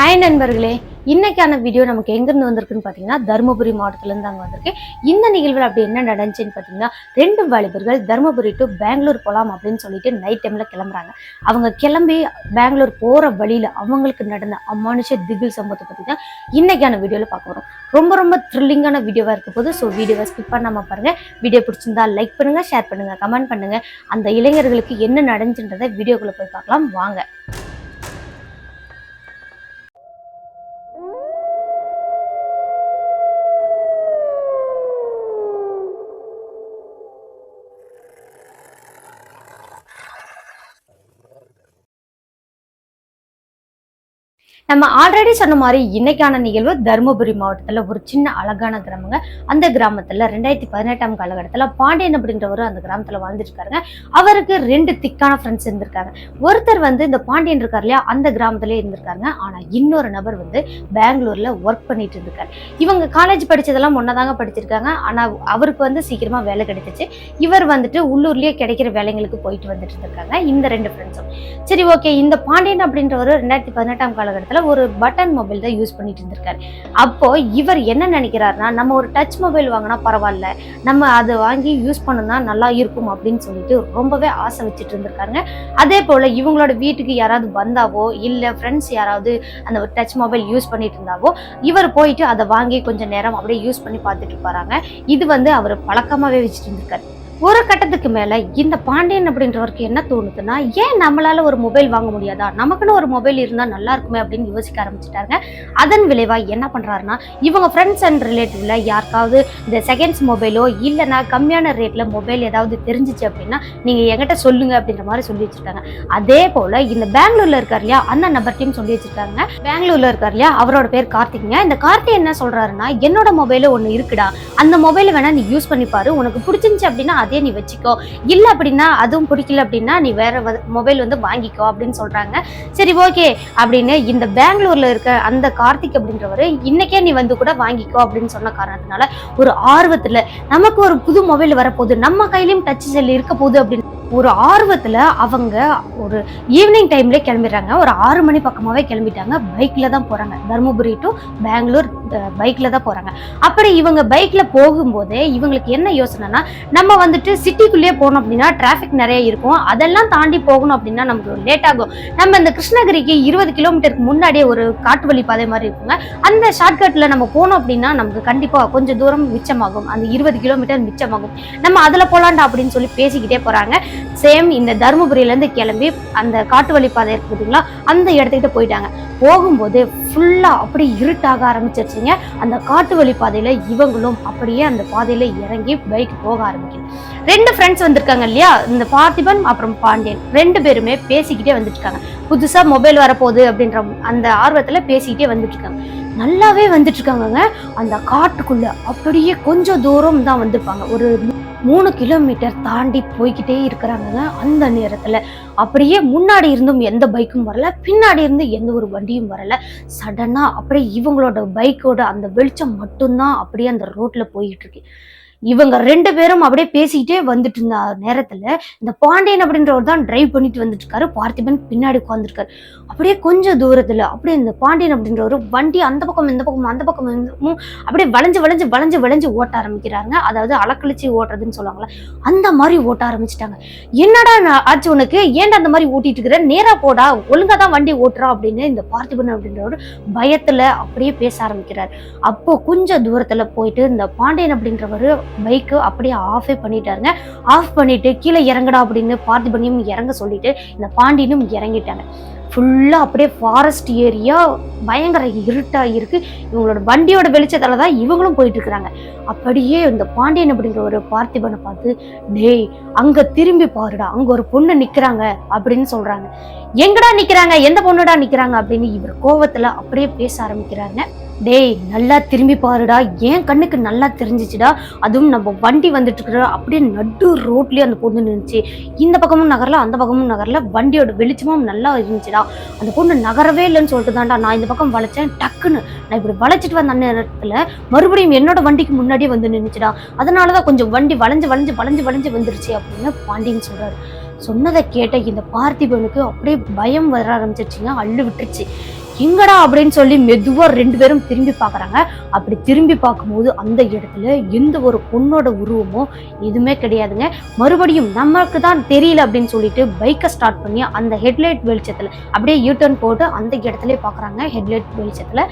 Hi நண்பர்களே இன்னைக்கான video நமக்கு எங்கேருந்து வந்திருக்குன்னு பார்த்தீங்கன்னா தருமபுரி மாவட்டத்துலேருந்து அங்கே வந்திருக்கு. இந்த நிகழ்வில் அப்படி என்ன நடந்துச்சுன்னு பார்த்தீங்கன்னா ரெண்டு வாலிபர்கள் தருமபுரி டு பெங்களூர் போகலாம் அப்படின்னு சொல்லிட்டு நைட் டைமில் கிளம்புறாங்க. அவங்க கிளம்பி பெங்களூர் போகிற வழியில் அவங்களுக்கு நடந்த அமானுஷ திகில் சம்பவத்தை பற்றி தான் இன்னைக்கான வீடியோவில் பார்க்க போகிறோம் ரொம்ப ரொம்ப த்ரில்லிங்கான வீடியோவாக இருக்க போது ஸோ வீடியோவை ஸ்கிப் பண்ணாமல் பாருங்கள் வீடியோ பிடிச்சிருந்தா லைக் பண்ணுங்கள் ஷேர் பண்ணுங்கள் கமெண்ட் பண்ணுங்கள் அந்த இளைஞர்களுக்கு என்ன நடந்துச்சுன்றதை வீடியோக்குள்ளே போய் பார்க்கலாம். வாங்க. நம்ம ஆல்ரெடி சொன்ன மாதிரி இன்னைக்கான நிகழ்வு தருமபுரி மாவட்டத்தில் ஒரு சின்ன அழகான கிராமங்க. அந்த கிராமத்தில் ரெண்டாயிரத்தி பதினெட்டாம் காலகட்டத்தில் பாண்டியன் அப்படின்றவர் அந்த கிராமத்தில் வாழ்ந்துட்டு இருக்காருங்க அவருக்கு ரெண்டு திக்கான ஃப்ரெண்ட்ஸ் இருந்திருக்காங்க. ஒருத்தர் வந்து இந்த பாண்டியன் இருக்கார் இல்லையா அந்த கிராமத்திலே இருந்திருக்காங்க ஆனால் இன்னொரு நபர் வந்து பெங்களூரில் ஒர்க் பண்ணிட்டு இருந்திருக்காரு. இவங்க காலேஜ் படித்ததெல்லாம் ஒன்னதாங்க படிச்சிருக்காங்க. ஆனால் அவருக்கு வந்து சீக்கிரமாக வேலை கிடைச்சிச்சு. இவர் வந்துட்டு உள்ளூர்லேயே கிடைக்கிற வேலைங்களுக்கு போயிட்டு வந்துட்டு இருந்திருக்காங்க. இந்த ரெண்டு ஃப்ரெண்ட்ஸும் சரி ஓகே இந்த பாண்டியன் அப்படின்றவர் ரெண்டாயிரத்தி பதினெட்டாம் காலகட்டத்தில் ஒரு பட்டன் மொபைல் தான் யூஸ் பண்ணிட்டு இருந்திருக்காரு. அப்போ இவர் என்ன நினைக்கிறாருன்னா நம்ம ஒரு டச் மொபைல் வாங்கினா பரவாயில்ல நம்ம அதை வாங்கி யூஸ் பண்ணா நல்லா இருக்கும் அப்படின்னு சொல்லிட்டு ரொம்பவே ஆசை வச்சுட்டு இருந்திருக்காங்க அதே போல இவங்களோட வீட்டுக்கு யாராவது வந்தாவோ இல்லை ஃப்ரெண்ட்ஸ் யாராவது அந்த டச் மொபைல் யூஸ் பண்ணிட்டு இருந்தாவோ இவர் போயிட்டு அதை வாங்கி கொஞ்சம் நேரம் அப்படியே யூஸ் பண்ணி பார்த்துட்டு போறாங்க. இது வந்து அவர் பழக்கமாவே வச்சுட்டு இருந்திருக்காரு. ஒரு கட்டத்துக்கு மேல இந்த பாண்டியன் அப்படின்றவருக்கு என்ன தோணுதுன்னா ஏன் நம்மளால ஒரு மொபைல் வாங்க முடியாதா? நமக்குன்னு ஒரு மொபைல் இருந்தா நல்லா இருக்குமே அப்படின்னு யோசிக்க ஆரம்பிச்சிட்டாருங்க. அதன் விளைவா என்ன பண்றாருன்னா இவங்க ஃப்ரெண்ட்ஸ் அண்ட் ரிலேட்டிவ்ல யாருக்காவது இந்த செகண்ட்ஸ் மொபைலோ இல்லைன்னா கம்மியான ரேட்ல மொபைல் ஏதாவது தெரிஞ்சிச்சு அப்படின்னா நீங்க என்கிட்ட சொல்லுங்க அப்படின்ற மாதிரி சொல்லி வச்சிருக்காங்க. அதே போல இந்த பெங்களூர்ல இருக்கார் இல்லையா அந்த நபர்கிட்டையும் சொல்லி வச்சிருக்காங்க. பெங்களூர்ல இருக்கார் இல்லையா அவரோட பேர் கார்த்திக்ங்க. இந்த கார்த்திக் என்ன சொல்றாருன்னா என்னோட மொபைலு ஒன்று இருக்குடா அந்த மொபைல் வேணா நீ யூஸ் பண்ணிப்பாரு உனக்கு பிடிச்சிருந்துச்சு அப்படின்னா அதே நீ வச்சுக்கோ. இல்லை அப்படின்னா அதுவும் பிடிக்கல அப்படின்னா நீ வேற மொபைல் வந்து வாங்கிக்கோ அப்படின்னு சொல்றாங்க. சரி ஓகே அப்படின்னு இந்த பெங்களூர்ல இருக்க அந்த கார்த்திக் அப்படின்றவரு இன்னைக்கே நீ வந்து கூட வாங்கிக்கோ அப்படின்னு சொன்ன காரணத்தினால ஒரு ஆர்வத்துல நமக்கு ஒரு புது மொபைல் வரப்போகுது. நம்ம கையிலயும் டச் செல் இருக்க போகுது அப்படின்னு ஒரு ஆர்வத்தில் அவங்க ஒரு ஈவினிங் டைம்ல கிளம்பிடுறாங்க. ஒரு ஆறு மணி பக்கமாகவே கிளம்பிட்டாங்க. பைக்கில் தான் போகிறாங்க தருமபுரி டு பெங்களூர் பைக்கில் தான் போகிறாங்க அப்படி இவங்க பைக்கில் போகும்போதே இவங்களுக்கு என்ன யோசனைனா நம்ம வந்துட்டு சிட்டிக்குள்ளேயே போனோம் அப்படின்னா டிராஃபிக் நிறைய இருக்கும். அதெல்லாம் தாண்டி போகணும் அப்படின்னா நமக்கு லேட் ஆகும். நம்ம இந்த கிருஷ்ணகிரிக்கு இருபது கிலோமீட்டருக்கு முன்னாடியே ஒரு காட்டு வழி பாதை மாதிரி இருக்குங்க. அந்த ஷார்ட்கட்டில் நம்ம போனோம் அப்படின்னா நமக்கு கண்டிப்பாக கொஞ்சம் தூரம் மிச்சமாகும். அந்த இருபது கிலோமீட்டர் மிச்சமாகும். நம்ம அதில் போகலாண்டா அப்படின்னு சொல்லி பேசிக்கிட்டே போகிறாங்க சேம் இந்த தருமபுரியிலேருந்து கிளம்பி அந்த காட்டு வழி பாதை இருக்கு பார்த்தீங்களா? அந்த இடத்துக்கிட்ட போயிட்டாங்க. போகும்போது ஃபுல்லாக அப்படி இருட்டாக ஆரம்பிச்சிருச்சுங்க. அந்த காட்டு வழி பாதையில் இவங்களும் அப்படியே அந்த பாதையில் இறங்கி பைக் போக ஆரம்பிக்குது. ரெண்டு ஃப்ரெண்ட்ஸ் வந்திருக்காங்க இல்லையா? இந்த பார்த்திபன் அப்புறம் பாண்டியன். ரெண்டு பேருமே பேசிக்கிட்டே வந்துட்டுருக்காங்க. புதுசாக மொபைல் வரப்போகுது அப்படின்ற அந்த ஆர்வத்தில் பேசிக்கிட்டே வந்துட்டுருக்காங்க. நல்லாவே வந்துட்டுருக்காங்கங்க. அந்த காட்டுக்குள்ள அப்படியே கொஞ்சம் தூரம் தான் வந்திருப்பாங்க. ஒரு மூணு கிலோமீட்டர் தாண்டி போய்கிட்டே இருக்கிறாங்க அந்த நேரத்தில் அப்படியே முன்னாடி இருந்தும் எந்த பைக்கும் வரல பின்னாடி இருந்து எந்த ஒரு வண்டியும் வரல. சடனாக அப்படியே இவங்களோட பைக்கோட அந்த வெளிச்சம் மட்டும்தான் அப்படியே அந்த ரோட்டில் போயிட்டு இருக்கு. இவங்க ரெண்டு பேரும் அப்படியே பேசிக்கிட்டே வந்துட்டு இருந்த நேரத்துல இந்த பாண்டியன் அப்படின்றவர் தான் டிரைவ் பண்ணிட்டு வந்துட்டு இருக்காரு. பார்த்திபன் பின்னாடி உட்காந்துருக்காரு அப்படியே கொஞ்சம் தூரத்துல அப்படியே இந்த பாண்டியன் அப்படின்றவர் வண்டி அந்த பக்கம் இந்த பக்கம் அந்த பக்கம் அப்படியே வளைஞ்சு வளைஞ்சு வளைஞ்சு வளைஞ்சு ஓட்ட ஆரம்பிக்கிறாங்க. அதாவது அலக்கழிச்சு ஓட்டுறதுன்னு சொல்லுவாங்களே அந்த மாதிரி ஓட்ட ஆரம்பிச்சிட்டாங்க. என்னடா நான் ஆச்சு உனக்கு? ஏன்டா அந்த மாதிரி ஓட்டிட்டு இருக்கிற? நேரா போடா ஒழுங்கா தான் வண்டி ஓட்டுறா அப்படின்னு இந்த பார்த்திபன் அப்படின்றவர் பயத்துல அப்படியே பேச ஆரம்பிக்கிறார். அப்போ கொஞ்சம் தூரத்துல போயிட்டு இந்த பாண்டியன் அப்படின்றவர் பைக்கு அப்படியே ஆஃபே பண்ணிட்டாருங்க. ஆஃப் பண்ணிட்டு கீழே இறங்குடா அப்படின்னு பார்த்திபனையும் இறங்க சொல்லிட்டு இந்த பாண்டியனும் இறங்கிட்டாங்க. ஃபுல்லாக அப்படியே ஃபாரஸ்ட் ஏரியா பயங்கர இருட்டாக இருக்கு. இவங்களோட வண்டியோட வெளிச்சத்தில் தான் இவங்களும் போயிட்டுருக்குறாங்க. அப்படியே இந்த பாண்டியன் அப்படிங்கிற ஒரு பார்த்திபனை பார்த்து டேய் அங்கே திரும்பி பாருடா. அங்கே ஒரு பொண்ணு நிற்கிறாங்க அப்படின்னு சொல்கிறாங்க எங்கடா நிற்கிறாங்க எந்த பொண்ணுடா நிற்கிறாங்க அப்படின்னு இவர் கோவத்தில் அப்படியே பேச ஆரம்பிக்கிறாங்க டேய் நல்லா திரும்பி பாருடா. என் கண்ணுக்கு நல்லா தெரிஞ்சிச்சுடா? அதுவும் நம்ம வண்டி வந்துட்டு இருக்கிற அப்படியே நடு ரோட்லயே அந்த பொண்ணு நின்றுச்சு இந்த பக்கமும் நகரல அந்த பக்கமும் நகரல. வண்டியோட வெளிச்சமும் நல்லா இருந்துச்சுடா. அந்த பொண்ணு நகரவே இல்லைன்னு சொல்லிட்டு தான்டா நான் இந்த பக்கம் வளைச்சேன். டக்குன்னு நான் இப்படி வளைச்சிட்டு வந்த அந்த மறுபடியும் என்னோட வண்டிக்கு முன்னாடியே வந்து நின்றுச்சுடா அதனாலதான் கொஞ்சம் வண்டி வளைஞ்சு வளைஞ்சு வளைஞ்சு வளைஞ்சு வந்துருச்சு அப்படின்னு பாண்டியன் சொல்கிறார் சொன்னதை கேட்ட இந்த பார்த்திபனுக்கு அப்படியே பயம் வர ஆரம்பிச்சிருச்சுங்க. அள்ளு விட்டுருச்சு. எங்கடா அப்படின்னு சொல்லி மெதுவா ரெண்டு பேரும் திரும்பி பார்க்குறாங்க அப்படி திரும்பி பார்க்கும்போது அந்த இடத்துல எந்த ஒரு பொண்ணோட உருவமோ எதுவுமே கிடையாதுங்க. மறுபடியும் நமக்கு தான் தெரியல அப்படின்னு சொல்லிட்டு பைக்கை ஸ்டார்ட் பண்ணி அந்த ஹெட்லைட் வெளிச்சத்தில் அப்படியே யூ டர்ன் போட்டு அந்த இடத்துல பார்க்குறாங்க ஹெட்லைட் வெளிச்சத்தில்.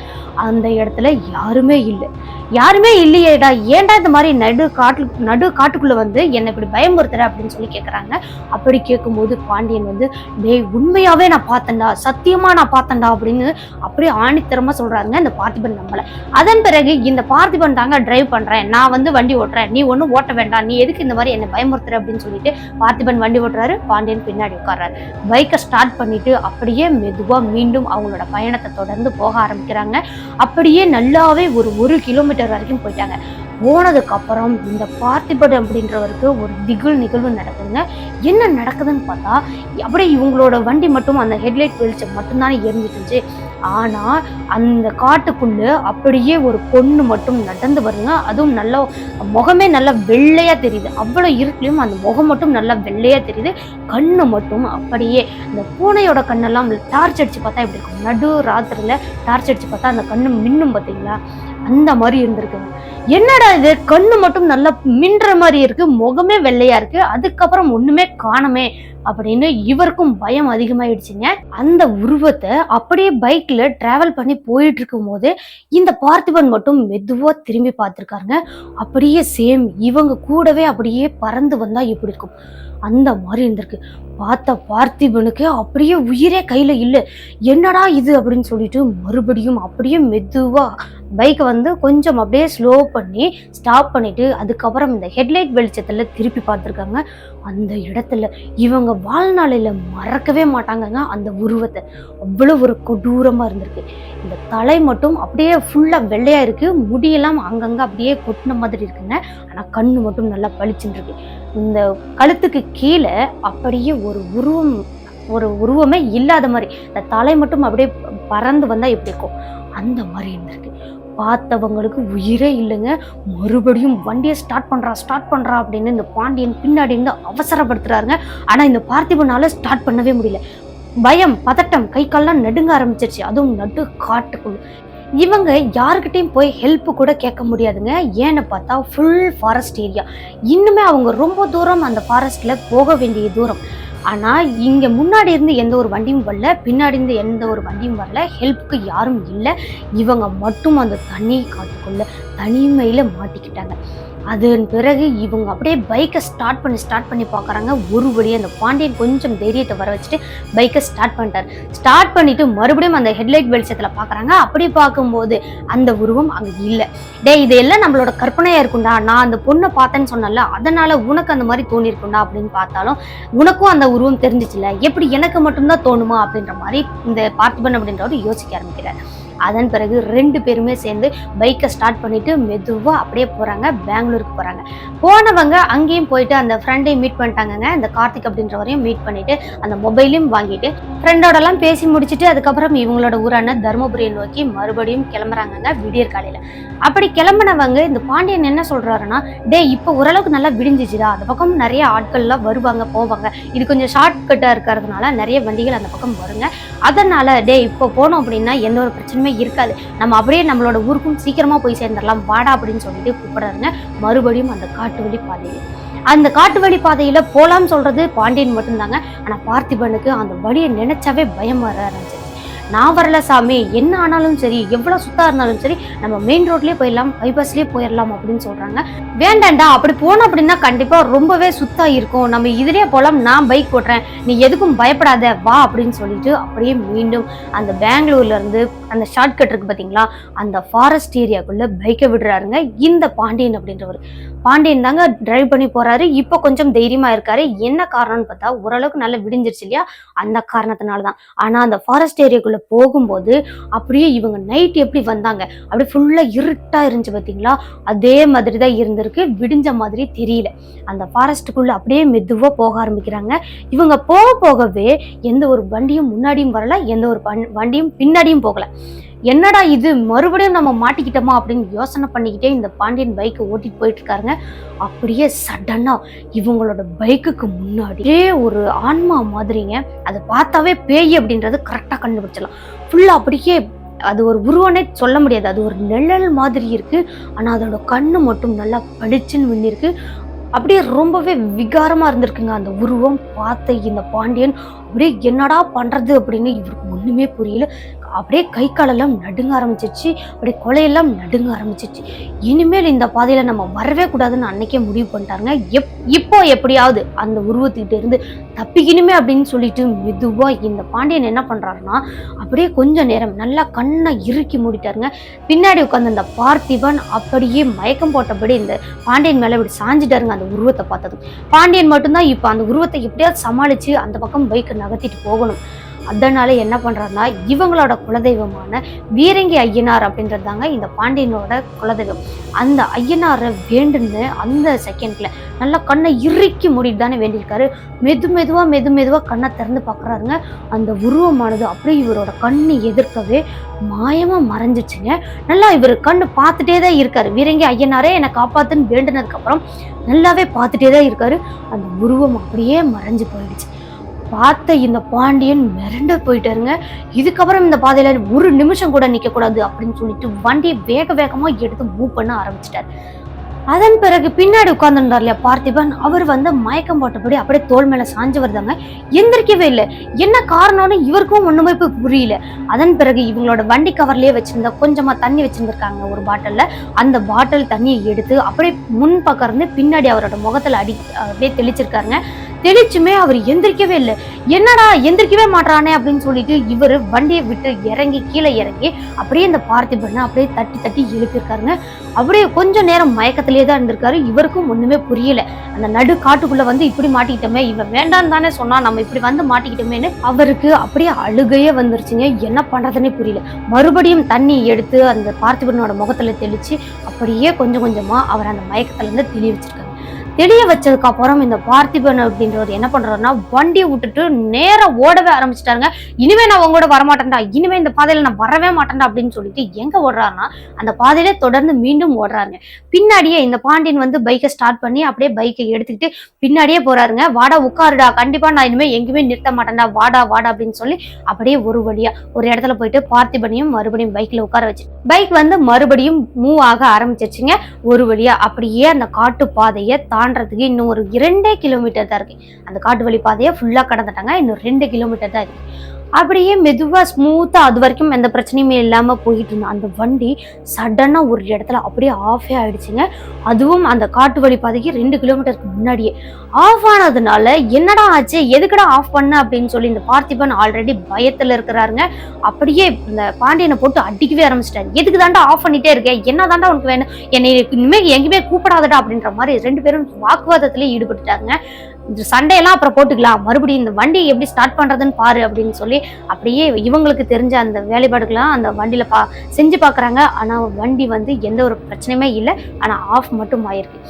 அந்த இடத்துல யாருமே இல்லை. யாருமே இல்லையேடா ஏன்டா இந்த மாதிரி நடு காட்டு நடு காட்டுக்குள்ளே வந்து என்னை இப்படி பயமுறுத்துற அப்படின்னு சொல்லி கேட்குறாங்க அப்படி கேட்கும்போது பாண்டியன் வந்து டேய் உண்மையாகவே நான் பார்த்தேன்டா சத்தியமாக நான் பார்த்தேன்டா அப்படின்னு அப்படியே ஆணித்தரமாக சொல்கிறாங்க இந்த பார்த்திபன் நம்மளை. அதன் பிறகு இந்த பார்த்திபன் தாங்க டிரைவ் பண்ணுறேன் நான் வந்து வண்டி ஓட்டுறேன். நீ ஒன்றும் ஓட்ட வேண்டாம். நீ எதுக்கு இந்த மாதிரி என்னை பயமுறுத்துற அப்படின்னு சொல்லிட்டு பார்த்திபன் வண்டி ஓட்டுறாரு. பாண்டியன் பின்னாடி உட்கார்றாரு. பைக்கை ஸ்டார்ட் பண்ணிட்டு அப்படியே மெதுவாக மீண்டும் அவங்களோட பயணத்தை தொடர்ந்து போக ஆரம்பிக்கிறாங்க. அப்படியே நல்லாவே ஒரு ஒரு கிலோமீட்டர் வரைக்கும் போயிட்டாங்க. போனதுக்கு அப்புறம் இந்த பார்த்திபன் அப்படின்றவருக்கு ஒரு திகில் நிகழ்வு நடக்குதுங்க. என்ன நடக்குதுன்னு பார்த்தா அப்படியே இவங்களோட வண்டி மட்டும் அந்த ஹெட்லைட் வெளிச்சம் மட்டும்தானே எரிஞ்சிட்டுச்சு ஆனால் ஆனா அந்த காட்டுக்குள்ள அப்படியே ஒரு பொண்ணு மட்டும் நடந்து வருங்க அதுவும் நல்ல முகமே நல்லா வெள்ளையா தெரியுது. அவ்வளவு இருட்டிலையும் அந்த முகம் மட்டும் நல்லா வெள்ளையா தெரியுது. கண்ணு மட்டும் அப்படியே அந்த பூனையோட கண்ணெல்லாம் டார்ச் அடிச்சு பார்த்தா எப்படி இருக்கும். நடு ராத்திரில டார்ச் அடிச்சு பார்த்தா அந்த கண்ணு மின்னும் பார்த்தீங்களா? அந்த மாதிரி இருந்திருக்குங்க என்னடா இது? கண்ணு மட்டும் நல்லா மின்ற மாதிரி இருக்கு முகமே வெள்ளையா இருக்கு அதுக்கப்புறம் ஒண்ணுமே காணமே அப்படின்னு இவருக்கும் பயம் அதிகமாயிடுச்சுங்க. அந்த உருவத்தை அப்படியே பைக்ல டிராவல் பண்ணி போயிட்டு இருக்கும் போது இந்த பார்த்திபன் மட்டும் மெதுவா திரும்பி பார்த்திருக்காருங்க. அப்படியே சேம் இவங்க கூடவே அப்படியே பறந்து வந்தா எப்படி இருக்கும்? அந்த மாதிரி இருந்திருக்கு. பார்த்த பார்த்திபனுக்கு அப்படியே உயிரே கையில் இல்லை. என்னடா இது அப்படின்னு சொல்லிட்டு மறுபடியும் அப்படியே மெதுவாக பைக்கை வந்து கொஞ்சம் அப்படியே ஸ்லோ பண்ணி ஸ்டாப் பண்ணிவிட்டு அதுக்கப்புறம் இந்த ஹெட்லைட் வெளிச்சத்தில் திருப்பி பார்த்துருக்காங்க. அந்த இடத்துல இவங்க வாழ்நாளையில் மறக்கவே மாட்டாங்கங்க அந்த உருவத்தை. அவ்வளோ ஒரு கொடூரமாக இருந்திருக்கு. இந்த தலை மட்டும் அப்படியே ஃபுல்லாக வெள்ளையாக இருக்குது முடியெல்லாம் அங்கங்கே அப்படியே கொட்டின மாதிரி இருக்குங்க. ஆனால் கண் மட்டும் நல்லா பளிச்சுன்னு இருக்கு. இந்த கழுத்துக்கு கீழே அப்படியே ஒரு உருவம் ஒரு உருவமே இல்லாத மாதிரி. இந்த தலை மட்டும் அப்படியே பறந்து வந்தால் எப்படி இருக்கும்? அந்த மாதிரி இருந்திருக்கு. பார்த்தவங்களுக்கு உயிரே இல்லைங்க. மறுபடியும் வண்டியை ஸ்டார்ட் பண்ணுறா ஸ்டார்ட் பண்ணுறா அப்படின்னு இந்த பாண்டியன் பின்னாடி இருந்து அவசரப்படுத்துறாருங்க. ஆனால் இந்த பார்த்திபனால ஸ்டார்ட் பண்ணவே முடியல. பயம் பதட்டம் கை கால்லாம் நடுங்க ஆரம்பிச்சிருச்சு. அதுவும் நடு காட்டுக்குள்ள இவங்க யாருக்கிட்டையும் போய் ஹெல்ப் கூட கேட்க முடியாதுங்க. ஏன்னு பார்த்தா ஃபுல் ஃபாரஸ்ட் ஏரியா இன்னுமே அவங்க ரொம்ப தூரம் அந்த ஃபாரஸ்ட்டில் போக வேண்டிய தூரம். ஆனால் இங்கே முன்னாடி இருந்து எந்த ஒரு வண்டியும் வரல பின்னாடி இருந்து எந்த ஒரு வண்டியும் வரல ஹெல்ப்புக்கு யாரும் இல்லை. இவங்க மட்டும் அந்த தண்ணியை காட்டுக்குள்ளே தனிமையில் மாட்டிக்கிட்டாங்க. அதன் பிறகு இவங்க அப்படியே பைக்கை ஸ்டார்ட் பண்ணி ஸ்டார்ட் பண்ணி பார்க்குறாங்க. ஒரு வழியாக அந்த பாண்டியன் கொஞ்சம் தைரியத்தை வர வச்சுட்டு பைக்கை ஸ்டார்ட் பண்ணிட்டார். ஸ்டார்ட் பண்ணிவிட்டு மறுபடியும் அந்த ஹெட்லைட் வெளிச்சத்தில் பார்க்குறாங்க. அப்படி பார்க்கும்போது அந்த உருவம் அங்கே இல்லை. டே இதெல்லாம் நம்மளோட கற்பனையாக இருக்கும்டா. நான் அந்த பொண்ணை பார்த்தேன்னு சொன்னல அதனால் உனக்கு அந்த மாதிரி தோணியிருக்கும்டா அப்படின்னு பார்த்தாலும் உனக்கும் அந்த உருவம் தெரிஞ்சிச்சுல. எப்படி எனக்கு மட்டும்தான் தோணுமா அப்படின்ற மாதிரி இந்த பார்த்திபன் அப்படின்றவர் யோசிக்க ஆரம்பிக்கிறார். அதன் பிறகு ரெண்டு பேருமே சேர்ந்து பைக்கை ஸ்டார்ட் பண்ணிட்டு மெதுவாக அப்படியே போகிறாங்க பெங்களூருக்கு போகிறாங்க போனவங்க அங்கேயும் போயிட்டு அந்த ஃப்ரெண்டையும் மீட் பண்ணிட்டாங்கங்க. இந்த கார்த்திக் அப்படின்றவரையும் மீட் பண்ணிட்டு அந்த மொபைலையும் வாங்கிட்டு ஃப்ரெண்டோடலாம் பேசி முடிச்சுட்டு அதுக்கப்புறம் இவங்களோட ஊரான தருமபுரியை நோக்கி மறுபடியும் கிளம்புறாங்கங்க விடியற் காலையில். அப்படி கிளம்புனவங்க இந்த பாண்டியன் என்ன சொல்கிறாருன்னா டே இப்போ ஓரளவுக்கு நல்லா விடிஞ்சிச்சுடா. அந்த பக்கம் நிறைய ஆட்கள்லாம் வருவாங்க போவாங்க. இது கொஞ்சம் ஷார்ட் கட்டாக இருக்கிறதுனால நிறைய வண்டிகள் அந்த பக்கம் வருங்க. அதனால டே இப்போ போனோம் அப்படின்னா எந்த ஒரு பிரச்சனையும் இருக்காது. நம்ம அப்படியே நம்மளோட ஊருக்கும் சீக்கிரமா போய் சேர்ந்துடலாம். வாடா அப்படின்னு சொல்லிட்டு கூப்பிடுறாங்க மறுபடியும் அந்த காட்டு வழி பாதையில். அந்த காட்டு வழி பாதையில் போகலாம்னு சொல்றது பாண்டியன் மட்டும்தாங்க. ஆனா பார்த்திபனுக்கு அந்த வழியை நினைச்சாவே பயம் வர ஆரம்பிச்சு நான் வரல சாமி என்ன ஆனாலும் சரி எவ்வளோ சுத்தா இருந்தாலும் சரி நம்ம மெயின் ரோட்லேயே போயிடலாம் பைபாஸ்லேயே போயிடலாம் அப்படின்னு சொல்றாங்க. வேண்டாண்டா அப்படி போனோம் அப்படின்னா கண்டிப்பா ரொம்பவே சுத்தா இருக்கும். நம்ம இதிலே போலாம் நான் பைக் ஓட்டுறேன். நீ எதுக்கும் பயப்படாத வா அப்படின்னு சொல்லிட்டு அப்படியே மீண்டும் அந்த பெங்களூர்ல இருந்து அந்த ஷார்ட்கட் இருக்கு பாத்தீங்களா அந்த ஃபாரஸ்ட் ஏரியாக்குள்ள பைக்கை விடுறாருங்க. இந்த பாண்டியன் அப்படின்றவர். பாண்டியன் தாங்க டிரைவ் பண்ணி போறாரு. இப்போ கொஞ்சம் தைரியமா இருக்காரு. என்ன காரணம்னு பார்த்தா ஓரளவுக்கு நல்லா விடிஞ்சிருச்சு இல்லையா? அந்த காரணத்தினால தான் ஆனா அந்த ஃபாரஸ்ட் ஏரியாக்குள்ள போகும்போது அப்படியே இவங்க நைட் எப்படி வந்தாங்க? அப்படியே ஃபுல்லா இருட்டா இருந்துச்சு பார்த்தீங்களா அதே மாதிரி தான் இருந்திருக்கு. விடிஞ்ச மாதிரி தெரியல. அந்த ஃபாரஸ்ட்டுக்குள்ள அப்படியே மெதுவாக போக ஆரம்பிக்கிறாங்க. இவங்க போக போகவே எந்த ஒரு வண்டியும் முன்னாடியும் வரல எந்த ஒரு வண்டியும் பின்னாடியும் போகல. என்னடா இது? மறுபடியும் நம்ம மாட்டிக்கிட்டோமா? அப்படின்னு யோசனை பண்ணிக்கிட்டே இந்த பாண்டியன் பைக்கை ஓட்டிட்டு போயிட்டு இருக்காருங்க அப்படியே சடனா இவங்களோட பைக்குக்கு முன்னாடியே ஒரு ஆன்மா மாதிரிங்க. அதை பார்த்தாவே பேய் அப்படின்றது கரெக்டாக கண்டுபிடிச்சலாம் ஃபுல்லாக அப்படியே அது ஒரு உருவனே சொல்ல முடியாது. அது ஒரு நிழல் மாதிரி இருக்குது ஆனால் அதோட கண்ணு மட்டும் நல்லா பளிச்சுன்னு விண்ணிருக்கு அப்படியே ரொம்பவே விகாரமாக இருந்திருக்குங்க அந்த உருவம். பார்த்த இந்த பாண்டியன் அப்படியே என்னடா பண்ணுறது அப்படின்னு இவருக்கு ஒன்றுமே புரியல. அப்படியே கை காலெல்லாம் நடுங்க ஆரம்பிச்சிச்சு அப்படியே கொலையெல்லாம் நடுங்க ஆரம்பிச்சிச்சு இனிமேல் இந்த பாதையில் நம்ம வரவே கூடாதுன்னு அன்னைக்கே முடிவு பண்ணிட்டாருங்க. எப் இப்போ எப்படியாவது அந்த உருவத்துக்கிட்ட இருந்து தப்பிக்கணுமே அப்படின்னு சொல்லிட்டு மெதுவாக இந்த பாண்டியன் என்ன பண்ணுறாருன்னா அப்படியே கொஞ்சம் நேரம் நல்லா கண்ணை இறுக்கி மூடிட்டாருங்க. பின்னாடி உட்காந்து அந்த பார்த்திபன் அப்படியே மயக்கம் போட்டபடி இந்த பாண்டியன் மேலே இப்படி சாஞ்சிட்டாருங்க அந்த உருவத்தை பார்த்ததும். பாண்டியன் மட்டும்தான் இப்போ அந்த உருவத்தை எப்படியாவது சமாளித்து அந்த பக்கம் பைக்கை நகர்த்திட்டு போகணும். அதனால என்ன பண்ணுறாருன்னா இவங்களோட குலதெய்வமான வீரங்கி ஐயனார் அப்படின்றதாங்க இந்த பாண்டியனோட குலதெய்வம். அந்த ஐயனாரை வேண்டுன்னு அந்த செகண்டில் நல்லா கண்ணை இறுக்கி மூடிட்டு தானே வேண்டியிருக்காரு. மெது மெதுவாக மெது மெதுவாக கண்ணை திறந்து பார்க்குறாருங்க அந்த உருவமானது அப்படியே இவரோட கண்ணு எதிர்க்கவே மாயமாக மறைஞ்சிச்சுங்க. நல்லா இவர் கண்ணு பார்த்துட்டே தான் இருக்காரு. வீரங்கி ஐயனாரே என்னை காப்பாத்துன்னு வேண்டுனதுக்கப்புறம் நல்லாவே பார்த்துட்டே தான் இருக்காரு. அந்த உருவம் அப்படியே மறைஞ்சு போயிடுச்சு. பார்த்த இந்த பாண்டியன் மிரண்டு போயிட்டாருங்க. இதுக்கப்புறம் இந்த பாதையில ஒரு நிமிஷம் கூட நிக்க கூடாது அப்படின்னு சொல்லிட்டு வண்டியை வேக வேகமா எடுத்து மூவ் பண்ண ஆரம்பிச்சிட்டாரு. அதன் பிறகு பின்னாடி உட்காந்துருந்தார் இல்லையா பார்த்திபன்? அவர் வந்து மயக்கம் போட்டபடி அப்படியே தோல் மேல சாஞ்சு வருதாங்க. எந்திரிக்கவே இல்லை. என்ன காரணம்னு இவருக்கும் ஒண்ணுமே இப்போ புரியல. அதன் பிறகு இவங்களோட வண்டி கவர்லயே வச்சிருந்த கொஞ்சமா தண்ணி வச்சிருந்திருக்காங்க ஒரு பாட்டில்ல. அந்த பாட்டில் தண்ணியை எடுத்து அப்படியே முன் பக்கம் இருந்து பின்னாடி அவரோட முகத்துல அடி அப்படியே தெளிச்சிருக்காருங்க. தெளிச்சுமே அவர் எந்திரிக்கவே இல்லை. என்னடா எந்திரிக்கவே மாட்டானே அப்படின்னு சொல்லிட்டு இவர் வண்டியை விட்டு இறங்கி கீழே இறங்கி அப்படியே இந்த பார்த்திபனை அப்படியே தட்டி தட்டி எழுப்பியிருக்காருங்க அப்படியே கொஞ்ச நேரம் மயக்கத்திலே தான் இருந்திருக்காரு. இவருக்கும் ஒண்ணுமே புரியல. அந்த நடு காட்டுக்குள்ள வந்து இப்படி மாட்டிக்கிட்டோமே இவன் வேண்டான்னு தானே சொன்னா நம்ம இப்படி வந்து மாட்டிக்கிட்டோமேன்னு அவருக்கு அப்படியே அழுகையே வந்துருச்சுங்க. என்ன பண்றதுன்னே புரியல. மறுபடியும் தண்ணி எடுத்து அந்த பார்த்திபனோட முகத்துல தெளிச்சு அப்படியே கொஞ்சம் கொஞ்சமா அவர் அந்த மயக்கத்துல இருந்து தெளிய தெரிய தெளிய வச்சதுக்கு அப்புறம் இந்த பார்த்திபன் அப்படின்றவர் என்ன பண்றாருன்னா வண்டியை விட்டுட்டு நேரம் ஓடவே ஆரம்பிச்சிட்டாருங்க. இனிமே நான் உங்களோட வரமாட்டேன்டா இனிமே இந்த பாதையில நான் வரவே மாட்டேன்டா அப்படின்னு சொல்லிட்டு எங்க ஓடுறாருன்னா அந்த பாதையிலே தொடர்ந்து மீண்டும் ஓடுறாருங்க. பின்னாடியே இந்த பாண்டியன் வந்து பைக்கை ஸ்டார்ட் பண்ணி அப்படியே பைக்கை எடுத்துக்கிட்டு பின்னாடியே போறாருங்க. வாடா உட்காருடா கண்டிப்பா நான் இனிமே எங்கேயுமே நிறுத்த மாட்டேன்டா வாடா வாடா அப்படின்னு சொல்லி அப்படியே ஒரு வழியா ஒரு இடத்துல போயிட்டு பார்த்திபனையும் மறுபடியும் பைக்ல உட்கார வச்சு பைக் வந்து மறுபடியும் மூவ் ஆக ஆரம்பிச்சிருச்சுங்க. ஒரு வழியா அப்படியே அந்த காட்டு பாதையை தாண்டறதுக்கு இன்னும் ஒரு இரண்டே கிலோமீட்டர் தான் இருக்கு. அந்த காட்டு வழி பாதையை ஃபுல்லாக கடந்துட்டாங்க. இன்னும் ரெண்டு கிலோமீட்டர் தான் இருக்கு. அப்படியே மெதுவாக ஸ்மூத்தாக அது வரைக்கும் எந்த பிரச்சனையுமே இல்லாமல் போயிட்டு இருந்தோம் அந்த வண்டி சடனாக ஒரு இடத்துல அப்படியே ஆஃபே ஆகிடுச்சிங்க அதுவும் அந்த காட்டு வழி பாதைக்கு ரெண்டு கிலோமீட்டருக்கு முன்னாடியே. ஆஃப் ஆனதுனால என்னடா ஆச்சு? எதுக்குடா ஆஃப் பண்ண? அப்படின்னு சொல்லி இந்த பார்த்திபன் ஆல்ரெடி பயத்தில் இருக்கிறாருங்க. அப்படியே இந்த பாண்டியனை போட்டு அடிக்கவே ஆரம்பிச்சிட்டாரு. எதுக்கு தாண்டா ஆஃப் பண்ணிட்டே இருக்கேன் என்ன தாண்டா உனக்கு வேணும்? என்னை இனிமேல் எங்கேயுமே கூப்பிடாதடா அப்படின்ற மாதிரி ரெண்டு பேரும் வாக்குவாதத்திலே ஈடுபட்டுட்டாங்க சண்டையெல்லாம் அப்புறம் போட்டுக்கலாம். மறுபடியும் இந்த வண்டி எப்படி ஸ்டார்ட் பண்ணுறதுன்னு பாரு அப்படின்னு சொல்லி அப்படியே இவங்களுக்கு தெரிஞ்ச அந்த வேலைப்பாடுகள்லாம் அந்த வண்டியில் பா செஞ்சு பார்க்குறாங்க. ஆனால் வண்டி வந்து எந்த ஒரு பிரச்சனையுமே இல்லை. ஆனால் ஆஃப் மட்டும் ஆயிருக்கு.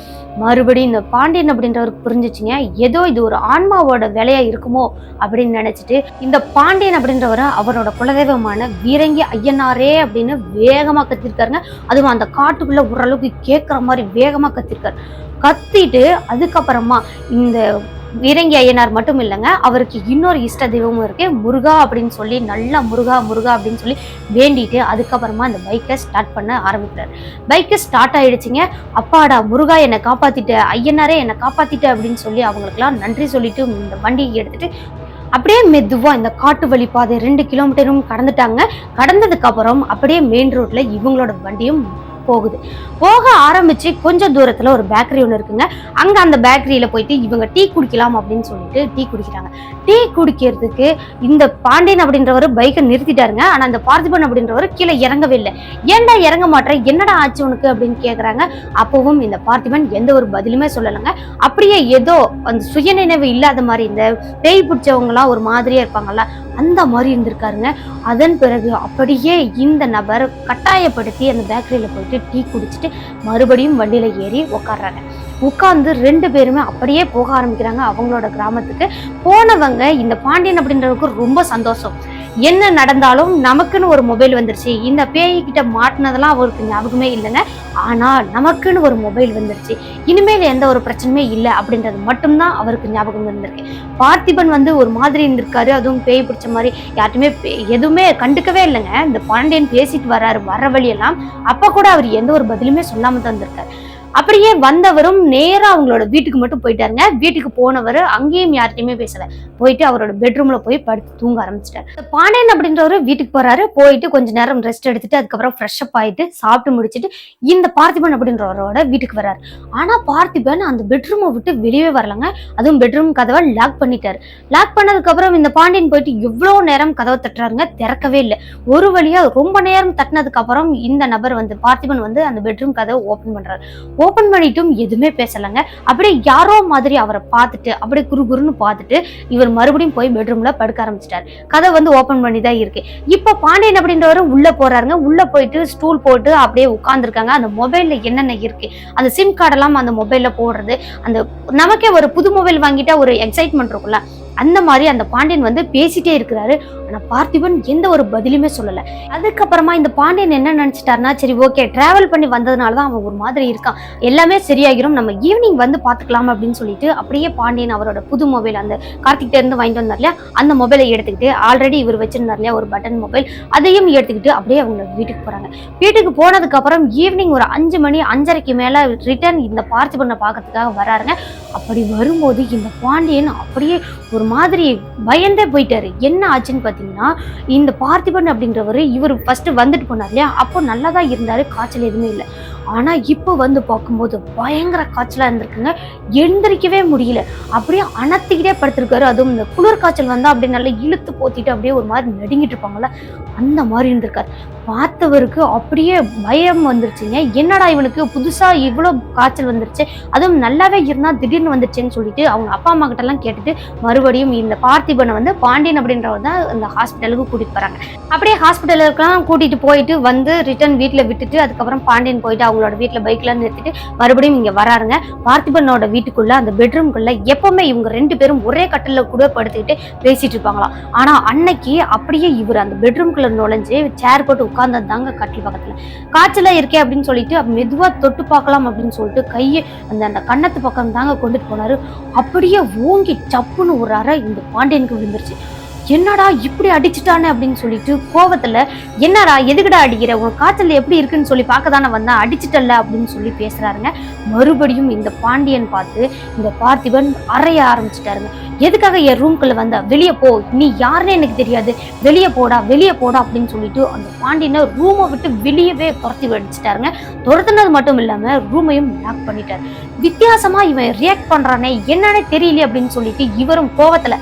மறுபடியும் இந்த பாண்டியன் அப்படின்றவருக்கு புரிஞ்சிச்சுங்க. ஏதோ இது ஒரு ஆன்மாவோட வேலையா இருக்குமோ அப்படின்னு நினைச்சிட்டு இந்த பாண்டியன் அப்படின்றவர் அவரோட குலதெய்வமான வீரங்கி ஐயனாரே அப்படின்னு வேகமா கத்திருக்காருங்க. அதுவும் அந்த காட்டுக்குள்ள ஓரளவுக்கு கேட்குற மாதிரி வேகமா கத்திருக்காரு. கத்திட்டு அதுக்கப்புறமா இந்த வீரங்கி ஐயனார் மட்டும் இல்லைங்க அவருக்கு இன்னொரு இஷ்ட தெய்வமும் இருக்கு. முருகா அப்படின்னு சொல்லி நல்லா முருகா முருகா அப்படின்னு சொல்லி வேண்டிட்டு அதுக்கப்புறமா அந்த பைக்கை ஸ்டார்ட் பண்ண ஆரம்பிக்கிறார். பைக்கு ஸ்டார்ட் ஆயிடுச்சுங்க. அப்பாடா முருகா என்னை காப்பாத்திட்ட ஐயனாரே என்னை காப்பாத்திட்ட அப்படின்னு சொல்லி அவங்களுக்குலாம் நன்றி சொல்லிட்டு இந்த வண்டியை எடுத்துட்டு அப்படியே மெதுவாக இந்த காட்டு வழி பாதை ரெண்டு கிலோமீட்டரும் கடந்துட்டாங்க. கடந்ததுக்கப்புறம் அப்படியே மெயின் ரோட்டில் இவங்களோட வண்டியும் போகுது. போக ஆரம்பிச்சு கொஞ்சம் தூரத்துல ஒரு பேக்கரி ஒன்று இருக்குங்க. அங்க அந்த பேக்கரியில போயிட்டு இவங்க டீ குடிக்கலாம் அப்படின்னு சொல்லிட்டு டீ குடிக்கிறாங்க. டீ குடிக்கிறதுக்கு இந்த பாண்டியன் அப்படின்றவர் பைக்கை நிறுத்திட்டாருங்க. ஆனா அந்த பார்த்திபன் அப்படின்றவர் கீழே இறங்கவே இல்லை ஏன்டா இறங்க மாட்டேற? என்னடா ஆச்சு உனக்கு? அப்படின்னு கேக்குறாங்க. அப்பவும் இந்த பார்த்திபன் எந்த ஒரு பதிலுமே சொல்லலைங்க. அப்படியே ஏதோ அந்த சுயநினைவு இல்லாத மாதிரி இந்த பேய் பிடிச்சவங்கலாம் ஒரு மாதிரியா இருப்பாங்கல்ல அந்த மாதிரி இருந்திருக்காருங்க. அதன் பிறகு அப்படியே இந்த நபர் கட்டாயப்படுத்தி அந்த பேக்கரியில் போயிட்டு டீ குடிச்சிட்டு மறுபடியும் வண்டியில் ஏறி உட்கார்றாங்க உட்காந்து ரெண்டு பேருமே அப்படியே போக ஆரம்பிக்கிறாங்க அவங்களோட கிராமத்துக்கு. போனவங்க இந்த பாண்டியன் அப்படின்றவருக்கு ரொம்ப சந்தோஷம். என்ன நடந்தாலும் நமக்குன்னு ஒரு மொபைல் வந்துருச்சு. இந்த பேய்கிட்ட மாட்டினதெல்லாம் அவருக்கு ஞாபகமே இல்லைங்க. ஆனால் நமக்குன்னு ஒரு மொபைல் வந்துருச்சு. இனிமேல் எந்த ஒரு பிரச்சனையுமே இல்லை அப்படின்றது மட்டும்தான் அவருக்கு ஞாபகம் இருந்திருக்கு பார்த்திபன் வந்து ஒரு மாதிரி இருந்திருக்காரு. அதுவும் பேய் பிடிச்ச மாதிரி யார்ட்டுமே பே- எதுவுமே கண்டுக்கவே இல்லைங்க. இந்த பாண்டியன் பேசிட்டு வர்றாரு வர வழியெல்லாம். அப்போ கூட அவர் எந்த ஒரு பதிலுமே சொல்லாமல் தான் இருந்திருக்காரு. அப்படியே வந்தவரும் நேராக அவங்களோட வீட்டுக்கு மட்டும் போயிட்டாருங்க. வீட்டுக்கு போனவர் அங்கேயும் யார்கிட்டையுமே பேசல. போயிட்டு அவரோட பெட்ரூம்ல போய் படுத்து தூங்க ஆரம்பிச்சிட்டாரு. பாண்டியன் அப்படின்றவரு வீட்டுக்கு போறாரு. போயிட்டு கொஞ்ச நேரம் ரெஸ்ட் எடுத்துட்டு அதுக்கப்புறம் ஃப்ரெஷ் அப் ஆயிட்டு சாப்பிட்டு முடிச்சுட்டு இந்த பார்த்திபன் அப்படின்றவரோட வீட்டுக்கு வர்றாரு. ஆனா பார்த்திபன் அந்த பெட்ரூமை விட்டு வெளியே வரலங்க. அதுவும் பெட்ரூம் கதவை லாக் பண்ணிட்டாரு. லாக் பண்ணதுக்கு அப்புறம் இந்த பாண்டியன் போயிட்டு எவ்வளவு நேரம் கதவை தட்டுறாருங்க. திறக்கவே இல்லை. ஒரு வழியா ரொம்ப நேரம் தட்டினதுக்கு அப்புறம் இந்த நபர் வந்து பார்த்திபன் வந்து அந்த பெட்ரூம் கதவை ஓபன் பண்றாரு. ஓப்பன் பண்ணிட்டும் எதுவுமே பேசலைங்க. அப்படியே யாரோ மாதிரி அவரை பார்த்துட்டு அப்படியே குரு குருன்னு பார்த்துட்டு இவர் மறுபடியும் போய் பெட்ரூம்ல படுக்க ஆரம்பிச்சிட்டாரு. கதை வந்து ஓப்பன் பண்ணி தான் இருக்கு. இப்போ பாண்டியன் அப்படின்றவரு உள்ள போறாருங்க. உள்ள போயிட்டு ஸ்டூல் போட்டு அப்படியே உட்கார்ந்துருக்காங்க. அந்த மொபைல்ல என்னென்ன இருக்கு? அந்த சிம் கார்டெல்லாம் அந்த மொபைல்ல போடுறது. அந்த நமக்கே ஒரு புது மொபைல் வாங்கிட்டா ஒரு எக்ஸைட்மெண்ட் இருக்கும்ல. அந்த மாதிரி அந்த பாண்டியன் வந்து பேசிட்டே இருக்கிறாரு. ஆனால் பார்த்திபன் எந்த ஒரு பதிலுமே சொல்லலை. அதுக்கப்புறமா இந்த பாண்டியன் என்ன நினச்சிட்டாருன்னா சரி ஓகே ட்ராவல் பண்ணி வந்ததுனால தான் அவன் ஒரு மாதிரி இருக்கான். எல்லாமே சரியாகிரும். நம்ம ஈவினிங் வந்து பார்த்துக்கலாம் அப்படின்னு சொல்லிட்டு அப்படியே பாண்டியன் அவரோட புது மொபைல் அந்த கார்த்திகிட்ட இருந்து வாங்கிட்டு வந்தார் இல்லையா? அந்த மொபைலை எடுத்துக்கிட்டு ஆல்ரெடி இவர் வச்சிருந்தார் இல்லையா ஒரு பட்டன் மொபைல் அதையும் எடுத்துக்கிட்டு அப்படியே அவங்க வீட்டுக்கு போகிறாங்க வீட்டுக்கு போனதுக்கப்புறம் ஈவினிங் ஒரு அஞ்சு மணி அஞ்சரைக்கு மேலே ரிட்டர்ன் இந்த பார்த்திபனை பார்க்கறதுக்காக வராருங்க. அப்படி வரும்போது இந்த பாண்டியன் அப்படியே ஒரு மாதிரி பயந்தே போயிட்டாரு. என்ன ஆச்சுன்னு பார்த்தீங்கன்னா இந்த பார்த்திபன் அப்படின்றவர் இவர் ஃபர்ஸ்ட் வந்துட்டு போனார் இல்லையா? அப்போ நல்லா தான் இருந்தாரு காய்ச்சல் எதுவுமே இல்லை. ஆனா இப்போ வந்து பார்க்கும்போது பயங்கர காய்ச்சலா இருந்திருக்குங்க. எழுந்திரிக்கவே முடியல. அப்படியே அனத்திக்கிட்டே படுத்திருக்காரு. அதுவும் இந்த குளிர் காய்ச்சல் வந்தால் அப்படியே நல்லா இழுத்து போத்திட்டு அப்படியே ஒரு மாதிரி நடுங்கிட்டு இருப்பாங்கல்ல அந்த மாதிரி இருந்திருக்காரு. பார்த்தவருக்கு அப்படியே பயம் வந்துருச்சுங்க என்னடா இவனுக்கு புதுசாக இவ்வளோ காய்ச்சல் வந்துருச்சு? அதுவும் நல்லாவே இருந்தால் திடீர்னு வந்துருச்சுன்னு சொல்லிட்டு அவங்க அப்பா அம்மா கிட்டலாம் கேட்டுட்டு மறுபடியும் இந்த பார்த்திபனை வந்து பாண்டியன் அப்படின்றவர் தான் இந்த ஹாஸ்பிட்டலுக்கு கூட்டிகிட்டு போகிறாங்க அப்படியே ஹாஸ்பிட்டலுக்குலாம் கூட்டிகிட்டு போயிட்டு வந்து ரிட்டர்ன் வீட்டில் விட்டுட்டு அதுக்கப்புறம் பாண்டியன் போயிட்டு அவங்களோட வீட்டில் பைக்லாம் நிறுத்திட்டு மறுபடியும் இங்கே வராருங்க. பார்த்திபனோட வீட்டுக்குள்ளே அந்த பெட்ரூம்குள்ளே எப்பவுமே இவங்க ரெண்டு பேரும் ஒரே கட்டலில் கூட படுத்துக்கிட்டு பேசிகிட்டு இருப்பாங்களாம். ஆனால் அன்னைக்கு அப்படியே இவர் அந்த பெட்ரூம்குள்ளே நுழைஞ்சு சேர் போட்டு உட்காந்துருந்தாங்க கட்டில் பக்கத்துல. காய்ச்சலா இருக்கே அப்படின்னு சொல்லிட்டு மெதுவாக தொட்டு பார்க்கலாம் அப்படின்னு சொல்லிட்டு கையை அந்த அந்த கன்னத்து பக்கம் தாங்க கொண்டுட்டு போனாரு. அப்படியே ஓங்கி சப்புன்னு ஒரு அறை இந்த பாண்டியனுக்கு விழுந்துருச்சு. என்னடா இப்படி அடிச்சுட்டானே அப்படின்னு சொல்லிட்டு கோவத்துல என்னடா எதுக்குடா அடிக்கிற? உன் காய்ச்சல் எப்படி இருக்குன்னு சொல்லி பார்க்க தானே வந்தேன் அடிச்சிட்டல அப்படின்னு சொல்லி பேசுறாருங்க. மறுபடியும் இந்த பாண்டியன் பார்த்து இந்த பார்த்திபன் அறைய ஆரம்பிச்சிட்டாருங்க. எதுக்காக என் ரூம்குள்ள வந்த? வெளியே போ. நீ யாருன்னு எனக்கு தெரியாது. வெளியே போடா வெளியே போடா அப்படின்னு சொல்லிட்டு அந்த பாண்டியனை ரூமை விட்டு வெளியவே துரத்தி அடிச்சிட்டாருங்க துரத்துனது மட்டும் இல்லாம ரூமையும் லாக் பண்ணிட்டாரு. வித்தியாசமா இவன் ரியாக்ட் பண்றானே என்னன்னே தெரியலையே அப்படின்னு சொல்லிட்டு இவரும் கோவத்துல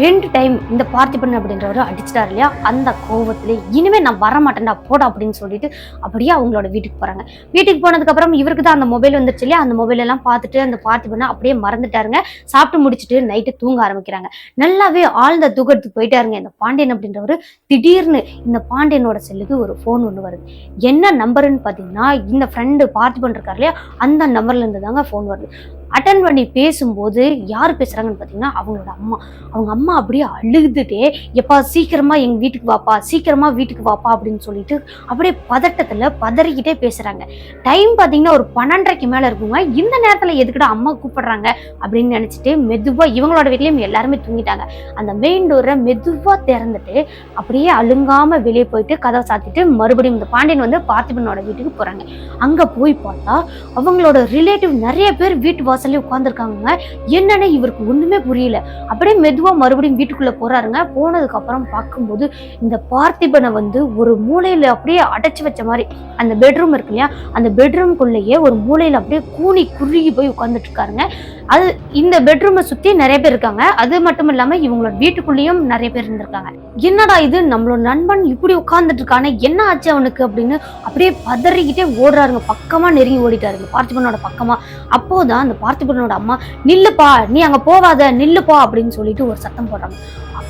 ரெண்டு டைம் இந்த பார்த்திபன் அப்படின்றவர் அடிச்சிட்டாரு இல்லையா? அந்த கோவத்துல இனிமே நான் வர மாட்டேன்டா போடா அப்படின்னு சொல்லிட்டு அப்படியே அவங்களோட வீட்டுக்கு போகிறாங்க வீட்டுக்கு போனதுக்கப்புறம் இவருக்கு தான் அந்த மொபைல் வந்துருச்சு இல்லையா? அந்த மொபைல் எல்லாம் பார்த்துட்டு அந்த பார்த்திபனை அப்படியே மறந்துட்டாருங்க. சாப்பிட்டு முடிச்சுட்டு நைட்டு தூங்க ஆரம்பிக்கிறாங்க. நல்லாவே ஆழ்ந்த தூக்கத்துக்கு போயிட்டாருங்க. இந்த பாண்டியன் அப்படின்றவர் திடீர்னு இந்த பாண்டியனோட செல்லுக்கு ஒரு ஃபோன் ஒன்று வருது. என்ன நம்பருன்னு பார்த்தீங்கன்னா இந்த ஃப்ரெண்டு பார்த்திபன் இருக்கார் இல்லையா? அந்த நம்பர்லேருந்து தாங்க ஃபோன் வருது. அட்டன் பண்ணி பேசும்போது யார் பேசுகிறாங்கன்னு பார்த்தீங்கன்னா அவங்களோட அம்மா. அவங்க அம்மா அப்படியே அழுதுட்டே எப்பா சீக்கிரமாக எங்கள் வீட்டுக்கு வாப்பா சீக்கிரமாக வீட்டுக்கு வாப்பா அப்படின்னு சொல்லிட்டு அப்படியே பதட்டத்தில் பதறிக்கிட்டே பேசுகிறாங்க டைம் பார்த்தீங்கன்னா ஒரு பன்னெண்டரைக்கு மேலே இருக்குங்க. இந்த நேரத்தில் எதுக்குடா அம்மா கூப்பிடுறாங்க அப்படின்னு நினச்சிட்டு மெதுவாக இவங்களோட வீட்லேயும் எல்லாருமே தூங்கிட்டாங்க. அந்த மெயின் டோரை மெதுவாக திறந்துட்டு அப்படியே அழுங்காமல் வெளியே போயிட்டு கதவை சாத்திட்டு மறுபடியும் இந்த பாண்டியன் வந்து பார்த்திபனோட வீட்டுக்கு போகிறாங்க அங்கே போய் பார்த்தா அவங்களோட ரிலேட்டிவ் நிறைய பேர் வீட்டு வாசல்லே உட்காந்துருக்காங்க என்னன்னு இவருக்கு ஒன்றுமே புரியல. அப்படியே மெதுவாக மறுபடியும் வீட்டுக்குள்ளே போறாருங்க. போனதுக்கப்புறம் பார்க்கும்போது இந்த பார்த்திபனை வந்து ஒரு மூலையில் அப்படியே அடைச்சு வச்ச மாதிரி அந்த பெட்ரூம் இருக்கு இல்லையா? அந்த பெட்ரூம்குள்ளேயே ஒரு மூலையில் அப்படியே கூனி குறுகி போய் உட்காந்துட்டு இருக்காருங்க. அது இந்த பெட்ரூமை சுத்தி நிறைய பேர் இருக்காங்க. அது மட்டும் இல்லாம இவங்களோட வீட்டுக்குள்ளேயும் நிறைய பேர் இருந்திருக்காங்க. என்னடா இது? நம்மளோட நண்பன் இப்படி உட்கார்ந்துட்டு இருக்கானே என்ன ஆச்சு அவனுக்கு அப்படின்னு அப்படியே பதறிக்கிட்டே ஓடுறாருங்க. பக்கமா நெருங்கி ஓடிட்டாருங்க. பார்த்திபனோட பக்கமா. அப்போதான் அந்த பார்த்திபனோட அம்மா நில்லுப்பா நீ அங்க போவாத நில்லுப்பா அப்படின்னு சொல்லிட்டு ஒரு சத்தம் போடுறாங்க.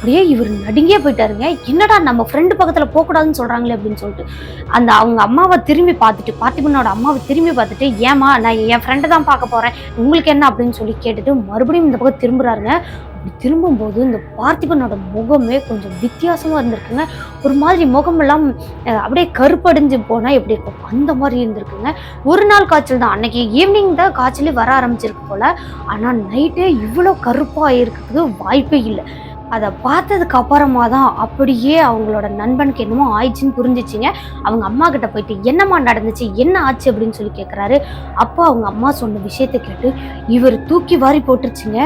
அப்படியே இவர் நடுங்கே போயிட்டாருங்க. என்னடா நம்ம ஃப்ரெண்டு பக்கத்தில் போகக்கூடாதுன்னு சொல்கிறாங்களே அப்படின்னு சொல்லிட்டு. அந்த அவங்க அம்மாவை திரும்பி பார்த்துட்டு பார்த்திபனோட அம்மாவை திரும்பி பார்த்துட்டு ஏமா நான் என் ஃப்ரெண்டை தான் பார்க்க போகிறேன் உங்களுக்கு என்ன அப்படின்னு சொல்லி கேட்டுட்டு மறுபடியும் இந்த பக்கம் திரும்புகிறாருங்க அப்படி திரும்பும்போது இந்த பார்த்திபனோட முகமே கொஞ்சம் வித்தியாசமாக இருந்திருக்குங்க. ஒரு மாதிரி முகமெல்லாம் அப்படியே கருப்படைஞ்சு போனால் எப்படி இருக்கும்? அந்த மாதிரி இருந்திருக்குங்க. ஒரு நாள் காய்ச்சல் தான். அன்னைக்கு ஈவினிங் தான் காய்ச்சலே வர ஆரம்பிச்சிருக்கு போல். ஆனால் நைட்டே இவ்வளோ கருப்பாக இருக்கிறதுக்கு வாய்ப்பே இல்லை. அதை பார்த்ததுக்கு அப்புறமா தான் அப்படியே அவங்களோட நண்பனுக்கு என்னமோ ஆயிடுச்சுன்னு புரிஞ்சிச்சிங்க. அவங்க அம்மா கிட்ட போயிட்டு என்னம்மா நடந்துச்சு? என்ன ஆச்சு? அப்படின்னு சொல்லி கேட்குறாரு அப்போ அவங்க அம்மா சொன்ன விஷயத்த கேட்டு இவர் தூக்கி வாரி போட்டுருச்சுங்க.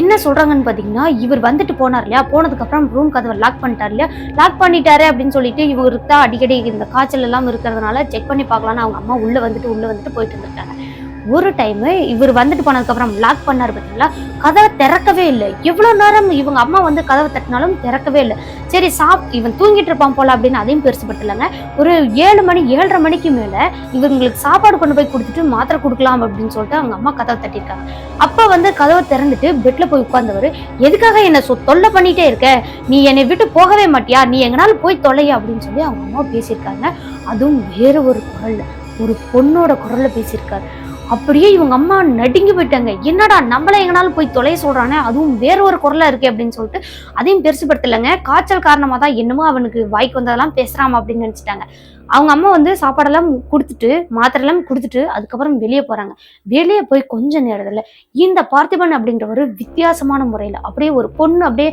என்ன சொல்கிறாங்கன்னு பார்த்தீங்கன்னா இவர் வந்துட்டு போனார் இல்லையா? போனதுக்கப்புறம் ரூம் கதவை லாக் பண்ணிட்டார் இல்லையா? லாக் பண்ணிட்டாரு அப்படின்னு சொல்லிட்டு இவருக்கு தான் அடிக்கடி இந்த காய்ச்சல் எல்லாம் இருக்கிறதுனால செக் பண்ணி பார்க்கலான்னு அவங்க அம்மா உள்ளே வந்துட்டு உள்ளே வந்துட்டு போயிட்டு இருந்திருக்காங்க ஒரு டைம் இவர் வந்துட்டு போனதுக்கப்புறம் லாக் பண்ணார் பார்த்தீங்களா கதவை திறக்கவே இல்லை. எவ்வளோ நேரம் இவங்க அம்மா வந்து கதவை தட்டினாலும் திறக்கவே இல்லை. சரி சாப் இவன் தூங்கிட்டு இருப்பான் போல அப்படின்னு அதையும் பெருசுப்பட்டுலங்க ஒரு ஏழு மணி ஏழரை மணிக்கு மேலே இவங்களுக்கு சாப்பாடு கொண்டு போய் கொடுத்துட்டு மாத்திரை கொடுக்கலாம் அப்படின்னு சொல்லிட்டு அவங்க அம்மா கதவை தட்டியிருக்காங்க. அப்போ வந்து கதவை திறந்துட்டு பெட்டில் போய் உட்கார்ந்தவர் எதுக்காக என்னை சொ தொல்லை பண்ணிகிட்டே இருக்க? நீ என்னை விட்டு போகவே மாட்டியா? நீ எங்கனாலும் போய் தொலைய? அப்படின்னு சொல்லி அவங்க அம்மா பேசியிருக்காங்க. அதுவும் வேற ஒரு குரல்ல ஒரு பொண்ணோட குரலில் பேசியிருக்காரு. அப்படியே இவங்க அம்மா நடுங்கி போயிட்டாங்க. என்னடா நம்மள எங்கனாலும் போய் தொலைய சொல்றானே? அதுவும் வேற ஒரு குரலா இருக்கு அப்படின்னு சொல்லிட்டு அதையும் பெருசுப்படுத்தலைங்க. காய்ச்சல் காரணமா தான் என்னமோ அவனுக்கு வாய்க்கு வந்ததெல்லாம் பேசுறாம அப்படின்னு நினைச்சிட்டாங்க. அவங்க அம்மா வந்து சாப்பாடெல்லாம் கொடுத்துட்டு மாத்திரையெல்லாம் கொடுத்துட்டு அதுக்கப்புறம் வெளியே போறாங்க. வெளியே போய் கொஞ்ச நேரத்துல இந்த பார்த்திபன் அப்படின்ற ஒரு வித்தியாசமான முறையில அப்படியே ஒரு பொண்ணு அப்படியே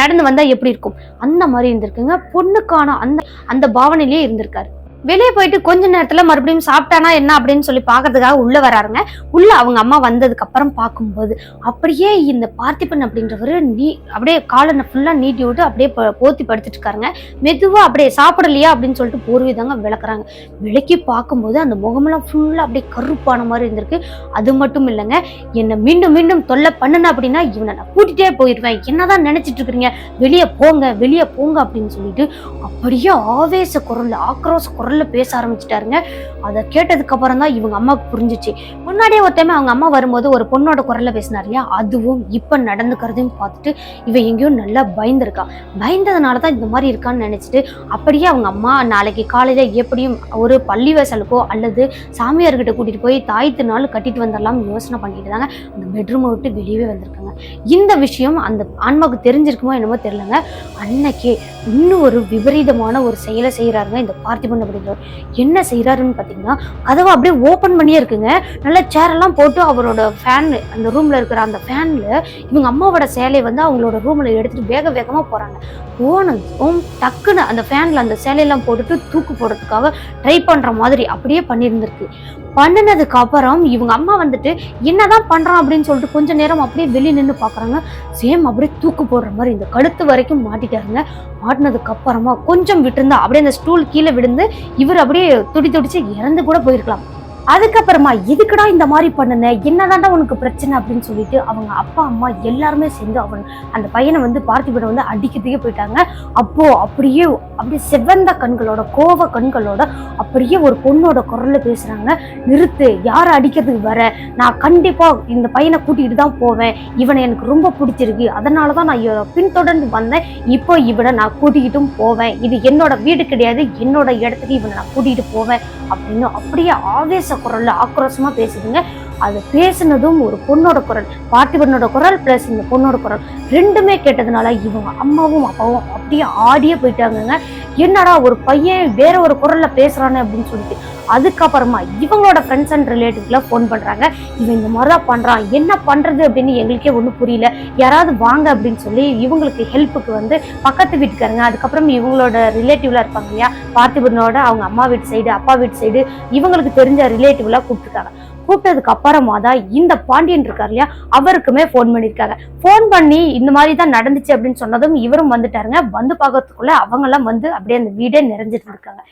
நடந்து வந்தா எப்படி இருக்கும்? அந்த மாதிரி இருந்திருக்குங்க. பொண்ணுக்கான அந்த அந்த பாவனையிலேயே இருந்திருக்காரு. வெளியே போயிட்டு கொஞ்ச நேரத்துல மறுபடியும் சாப்பிட்டானா என்ன அப்படின்னு சொல்லி பாக்குறதுக்காக உள்ள வராருங்க. உள்ள அவங்க அம்மா வந்ததுக்கு அப்புறம் பார்க்கும்போது அப்படியே இந்த பார்த்திபன் அப்படின்றவர் நீ அப்படியே காலை ஃபுல்லா நீட்டி விட்டு அப்படியே போத்தி படுத்துட்டு இருக்காருங்க மெதுவா அப்படியே சாப்பிடலையா அப்படின்னு சொல்லிட்டு போர்வீதாங்க விளக்குறாங்க. விளக்கி பார்க்கும்போது அந்த முகமெல்லாம் ஃபுல்லா அப்படியே கருப்பான மாதிரி இருந்திருக்கு. அது மட்டும் இல்லைங்க என்னை மீண்டும் மீண்டும் தொல்லை பண்ணுன அப்படின்னா இவனை நான் கூட்டிட்டே போயிடுவேன். என்னதான் நினைச்சிட்டு இருக்கிறீங்க வெளியே போங்க வெளியே போங்க அப்படின்னு சொல்லிட்டு அப்படியே ஆவேச குரல்ல ஆக்ரோஷ குரல்ல பேச ஆரம்பிச்சிட்டாருங்க. அதை கேட்டதுக்கு அப்புறம் தான் இவங்க அம்மாவுக்கு புரிஞ்சிச்சு. முன்னாடியே ஒரு அவங்க அம்மா வரும்போது ஒரு பொண்ணோட குரல்ல பேசினார் இல்லையா? அதுவும் இப்ப நடந்துக்கிறதையும் பார்த்துட்டு இவன் எங்கேயோ நல்லா பயந்துருக்கா. பயந்ததுனால தான் இந்த மாதிரி இருக்கான்னு நினைச்சிட்டு அப்படியே அவங்க அம்மா நாளைக்கு காலையில எப்படியும் ஒரு பள்ளி வாசலுக்கோ அல்லது சாமியார்கிட்ட கூட்டிட்டு போய் தாய்த்து நாள் கட்டிட்டு வந்துடலாம் யோசனை பண்ணிட்டு தாங்க அந்த பெட்ரூமை விட்டு வெளியவே வந்திருக்காங்க. இந்த விஷயம் அந்த ஆன்மாவுக்கு தெரிஞ்சிருக்குமோ என்னமோ தெரிலங்க அன்னைக்கே இன்னும் ஒரு விபரீதமான ஒரு செயலை செய்கிறாருங்க இந்த பார்த்திபன் அப்படிங்கிறவர். என்ன செய்கிறாருன்னு பார்த்தீங்கன்னா கதவை அப்படியே ஓப்பன் பண்ணியே இருக்குங்க. நல்ல சேரெல்லாம் போட்டு அவரோட ஃபேன் அந்த ரூமில் இருக்கிற அந்த ஃபேனில் இவங்க அம்மாவோட சேலையை வந்து அவங்களோட ரூமில் எடுத்துகிட்டு வேக வேகமா போறாங்க. போனதும் டக்குன்னு அந்த ஃபேனில் அந்த சேலையெல்லாம் போட்டுட்டு தூக்கு போடுறதுக்காக ட்ரை பண்ணுற மாதிரி அப்படியே பண்ணியிருந்திருக்கு. பண்ணினதுக்கு அப்புறம் இவங்க அம்மா வந்துட்டு என்னதான் பண்றான்? அப்படின்னு சொல்லிட்டு கொஞ்ச நேரம் அப்படியே வெளியே நின்று பாக்குறாங்க. சேம் அப்படியே தூக்கு போடுற மாதிரி இந்த கழுத்து வரைக்கும் மாட்டிட்டாருங்க. மாட்டினதுக்கு அப்புறமா கொஞ்சம் விட்டுருந்தா அப்படியே அந்த ஸ்டூல் கீழே விழுந்து இவர் அப்படியே துடி துடிச்சு இறந்து கூட போயிருக்கலாம். அதுக்கப்புறமா எதுக்குடா இந்த மாதிரி பண்ணுன? என்னதான்டா உனக்கு பிரச்சனை அப்படின்னு சொல்லிட்டு அவங்க அப்பா அம்மா எல்லாருமே சேர்ந்து அவன் அந்த பையனை வந்து பார்த்திபனை வந்து அடிக்கிறதுக்கே போயிட்டாங்க. அப்போ அப்படியே அப்படியே செவ்வந்த கண்களோட கோவ கண்களோட அப்படியே ஒரு பொண்ணோட குரல்ல பேசுறாங்க. நிறுத்து யாரை அடிக்கிறதுக்கு வர? நான் கண்டிப்பா இந்த பையனை கூட்டிகிட்டு தான் போவேன். இவனை எனக்கு ரொம்ப பிடிச்சிருக்கு. அதனால தான் நான் பின்தொடர்ந்து வந்தேன். இப்போ இவனை நான் கூட்டிகிட்டும் போவேன். இது என்னோட வீடு கிடையாது. என்னோட இடத்துக்கு இவனை நான் கூட்டிகிட்டு போவேன். அப்படின்னு அப்படியே ஆவேச குரல்ல ஆக்ரோஷமா பேசுதுங்க. அது பேசுனதும் ஒரு பொண்ணோட குரல் பார்த்திபனோட குரல் ப்ளஸ் இந்த பொண்ணோட குரல் ரெண்டுமே கேட்டதுனால இவங்க அம்மாவும் அப்பாவும் அப்படியே ஆடியே போயிட்டாங்கங்க. என்னடா ஒரு பையன் வேற ஒரு குரலில் பேசுகிறானே அப்படின்னு சொல்லிட்டு அதுக்கப்புறமா இவங்களோட ஃப்ரெண்ட்ஸ் அண்ட் ரிலேட்டிவ்லாம் ஃபோன் பண்றாங்க. இவன் இந்த மாதிரி தான் பண்றான். என்ன பண்றது அப்படின்னு எங்களுக்கே ஒன்றும் புரியல. யாராவது வாங்க அப்படின்னு சொல்லி இவங்களுக்கு ஹெல்ப்புக்கு வந்து பக்கத்து வீட்டுக்காரங்க அதுக்கப்புறம் இவங்களோட ரிலேட்டிவ்லாம் இருப்பாங்க இல்லையா? பார்த்திபனோட அவங்க அம்மா வீட்டு சைடு அப்பா வீட்டு சைடு இவங்களுக்கு தெரிஞ்ச ரிலேட்டிவ்லாம் கூப்பிட்டுருக்காங்க. கூப்பிட்டதுக்கு அப்புறமா தான் இந்த பாண்டியன் இருக்கார் இல்லையா? அவருக்குமே ஃபோன் பண்ணியிருக்காங்க. ஃபோன் பண்ணி இந்த மாதிரி தான் நடந்துச்சு அப்படின்னு சொன்னதும் இவரும் வந்துட்டாருங்க. வந்து பார்க்கறதுக்குள்ள அவங்கெல்லாம் வந்து அப்படியே அந்த வீடே நிறைஞ்சிட்டு இருக்காங்க.